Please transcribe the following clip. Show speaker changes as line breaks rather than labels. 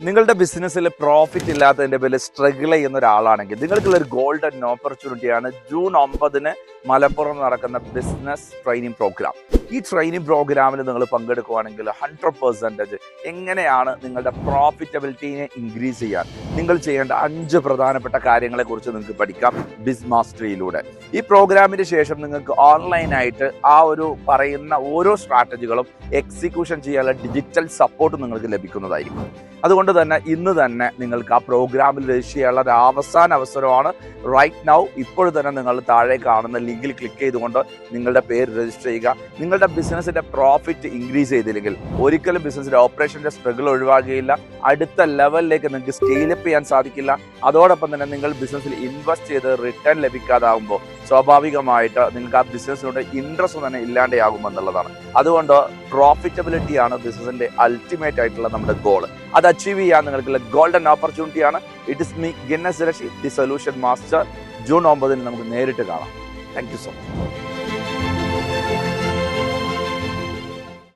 നിങ്ങളുടെ ബിസിനസ്സിൽ പ്രോഫിറ്റ് ഇല്ലാത്തതിന്റെ പേരിൽ സ്ട്രഗിൾ ചെയ്യുന്ന ഒരാളാണെങ്കിൽ നിങ്ങൾക്കുള്ള ഒരു ഗോൾഡൻ ഓപ്പർച്യൂണിറ്റിയാണ് ജൂൺ ഒമ്പതിന് മലപ്പുറം നടക്കുന്ന ബിസിനസ് ട്രെയിനിങ് പ്രോഗ്രാം ഈ ട്രെയിനിങ് പ്രോഗ്രാമിൽ നിങ്ങൾ പങ്കെടുക്കുകയാണെങ്കിൽ ഹൺഡ്രഡ് പെർസെന്റേജ് എങ്ങനെയാണ് നിങ്ങളുടെ പ്രോഫിറ്റബിലിറ്റിനെ ഇൻക്രീസ് ചെയ്യാൻ? നിങ്ങൾ ചെയ്യേണ്ട അഞ്ച് പ്രധാനപ്പെട്ട കാര്യങ്ങളെക്കുറിച്ച് നിങ്ങൾക്ക് പഠിക്കാം ബിസ് മാസ്റ്ററിയിലൂടെ ഈ പ്രോഗ്രാമിന് ശേഷം നിങ്ങൾക്ക് ഓൺലൈനായിട്ട് ആ ഒരു പറയുന്ന ഓരോ സ്ട്രാറ്റജികളും എക്സിക്യൂഷൻ ചെയ്യാനുള്ള ഡിജിറ്റൽ സപ്പോർട്ട് നിങ്ങൾക്ക് ലഭിക്കുന്നതായിരിക്കും. അതുകൊണ്ട് തന്നെ ഇന്ന് തന്നെ നിങ്ങൾക്ക് ആ പ്രോഗ്രാമിൽ രജിസ്റ്റർ ചെയ്യാനുള്ള ഒരു അവസാന അവസരമാണ്. റൈറ്റ് നൗ ഇപ്പോൾ തന്നെ നിങ്ങൾ താഴെ കാണുന്ന ലിങ്കിൽ ക്ലിക്ക് ചെയ്തുകൊണ്ട് നിങ്ങളുടെ പേര് രജിസ്റ്റർ ചെയ്യുക. നിങ്ങളുടെ ബിസിനസ്സിന്റെ പ്രോഫിറ്റ് ഇൻക്രീസ് ചെയ്തില്ലെങ്കിൽ ഒരിക്കലും ബിസിനസ്സിന്റെ ഓപ്പറേഷന്റെ സ്ട്രഗിൾ ഒഴിവാകുകയില്ല. അടുത്ത ലെവലിലേക്ക് നിങ്ങൾക്ക് സ്കെയിലപ്പ് ചെയ്യാൻ സാധിക്കില്ല. അതോടൊപ്പം തന്നെ നിങ്ങൾ ബിസിനസ്സിൽ ഇൻവെസ്റ്റ് ചെയ്ത് റിട്ടേൺ ലഭിക്കാതാകുമ്പോൾ സ്വാഭാവികമായിട്ട് നിങ്ങൾക്ക് ആ ബിസിനസ്സിനോട് ഇൻട്രസ്റ്റ് തന്നെ ഇല്ലാണ്ടാകുമെന്നുള്ളതാണ് അതുകൊണ്ട് പ്രോഫിറ്റബിലിറ്റി ആണ് ബിസിനസിന്റെ അൾട്ടിമേറ്റ് ആയിട്ടുള്ള നമ്മുടെ ഗോൾ അത് അച്ചീവ് ചെയ്യാൻ നിങ്ങൾക്കുള്ള golden ഓപ്പർച്യൂണിറ്റിയാണ് it is me Guinness Rakshi the solution master June ഒമ്പതിന് നമുക്ക് നേരിട്ട് കാണാം. Thank you so much